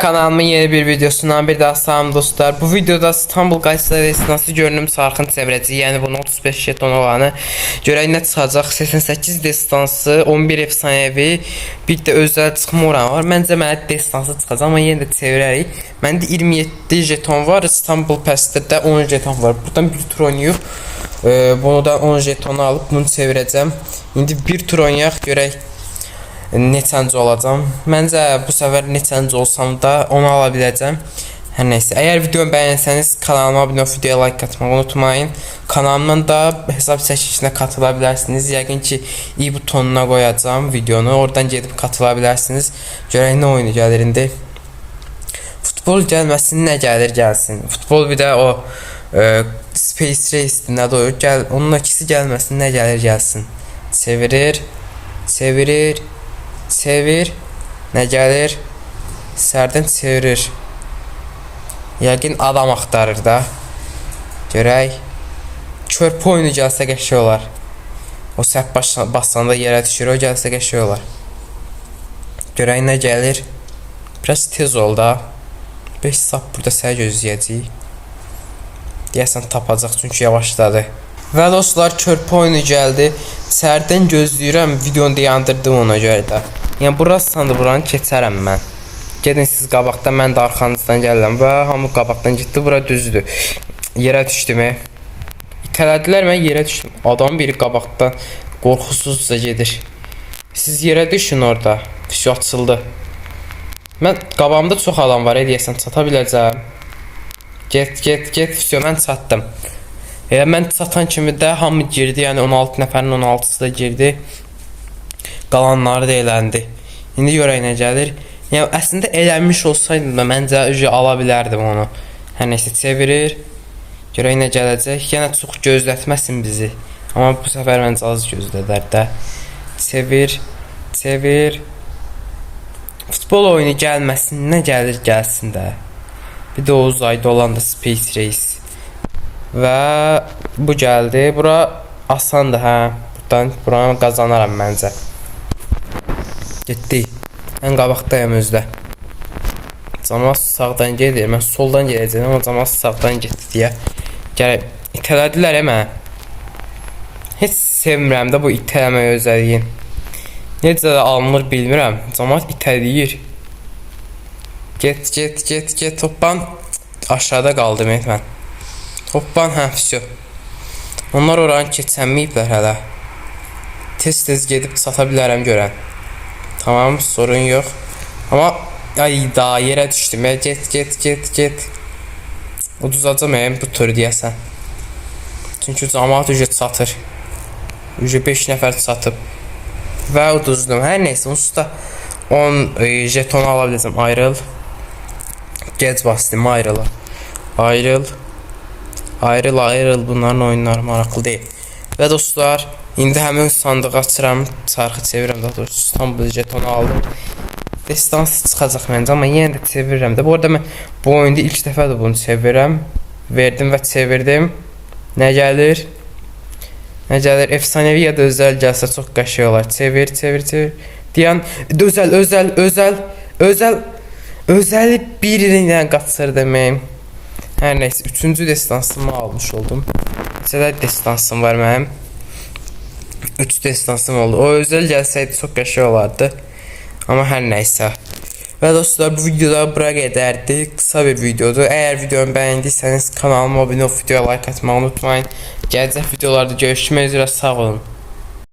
Kanalımın yeni bir videosundan bir daha salam dostlar. Bu videoda İstanbul Qayseri nasıl görünüm sarxın çevrəcək. Yəni bunun 35 jeton olanı. Görək nə çıxacaq. 88 destansı, 11 efsanevi, bir də özəl çıxma oranı var. Məncə mənə destansı çıxacaq, amma yenə də çevirərik. Məndə 27 jeton var. İstanbul Pəstədə 10 jeton var. Buradan bir tur oynayıb e, bunu da 10 jetonu alıb bunu çevirəcəm. İndi bir tur oynayaq görək neçənci olacam. Məncə bu səfər neçənci olsam da onu ala biləcəm. Hər nəysə, əgər videomu bəyənsəniz kanalıma abunə olub videoya like atmağı unutmayın. Kanalımdan da hesab çəkilişinə bilərsiniz. Yəqin ki, i butonuna qoyacağam videonu. Oradan gedib katıla bilərsiniz. Görək oyunu gəlir indi. Futbol gəlməsin, nə gəlir gəlsin. Futbol bir də o e, Space Race nə də o gəl, onun ikisi gəlməsin, nə gəlir gəlsin. Çevirir, çevirir, çevir, nə gəlir? Sərdən çevirir. Yəqin adam axtarır da. Görək. Körpü oyunu gəlsə qəşəng olar. O baş basanda yerə düşür, o gəlsə qəşəng olar. Görək nə gəlir. Biraz tez ol da. 5 sap burada səni gözləyəcəyik. Deyəsən tapacaq çünki yavaşladı. Və dostlar körpü oyunu gəldi. Sərdən gözləyirəm. Videonu dayandırdım ona görə də. Yəni burasındır, buranı keçərəm mən. Gedin siz qabaqdan, mən də arxanızdan gəlirəm və hamı qabaqdan getdi. Bura düzdür. Yerə düşdüm. e. İtələdilər mən yerə düşdüm. Adam biri qabaqdan qorxusuzca gedir. Siz yerə düşün orada. Fişo açıldı. Mən qabağımda çox adam var, e, deyəsən çata biləcəm. Get, get, get, Fişo mən çatdım. Elə mən çatan kimi də hamı girdi, yəni 16 nəfərin 16-sı da girdi. Qalanları da eləndi. İndi görək nə gəlir. Yəni əslində elənmiş olsaydım da məncə ücə ala bilərdim onu. Hər nəsə çevirir. Görək nə gələcək. Yenə çox gözlətməsin bizi. Amma bu səfər məncə az gözlədər də. Çevir, çevir. Futbol oyunu gəlməsin, nə gəlir gəlsin də. Bir də o uzayda olan da Space Race. Və bu gəldi. Bura asandır hə. Buradan buranı qazanaram məncə. Getdi. Ən qabaqdayam özdə. Camas sağdan gedir. Mən soldan gedəcəm amma Camas sağdan getdi deyə. Gərək itələdilər hə mənə. Heç sevmirəm də bu itələmə özəlliyin. Necə də alınır bilmirəm. Camat itələyir. Get, get, get, get. Toppan aşağıda qaldım et Toppan hə, vəsə. Onlar oranı keçənməyiblər hələ. Tez-tez gedib çata bilərəm görən. Tamam, sorun yox. Amma ay da yerə düşdüm. e, Get, get, get, get. Uduzacam em bu tur deyəsən. Çünki cəmaət ücə çatır. Ücə 5 nəfər çatıb. Və uduzdum. Hər nəysə, onsuz da 10 e, jeton. Ayrıl. Gec bastım, ayrıl. Ayrıl. Ayrıl, ayrıl. Bunların oyunları maraqlı deyil. Və dostlar, indi həmin sandığı açıram, çarxı çevirəm daha doğrusu İstanbul jetonu aldım. Destansı çıxacaq məncə, amma yenə də çevirirəm də. Bu arada mən bu oyunda ilk dəfədir bunu çevirirəm. Verdim və çevirdim. Nə gəlir? Nə gəlir? Efsanevi ya da özəl gəlsə çox qəşəng olar. Çevir, çevir, çevir. Deyən özəl, özəl, özəl, özəl, özəli birindən qaçır deməyim. Hər nəysə, üçüncü destansımı almış oldum. Neçə destansım var mənim? 3 destansım oldu. O özəl gəlsəydi çox qəşəng olardı. Amma hər nəysə. Və dostlar bu videoda bura qədərdi. Qısa bir videodur. Əgər videomu bəyəndiysəniz kanalıma abunə olub videoya like atmağı unutmayın. Gələcək videolarda görüşmək üzrə sağ olun.